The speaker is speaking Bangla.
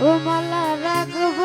ও মালা রাখব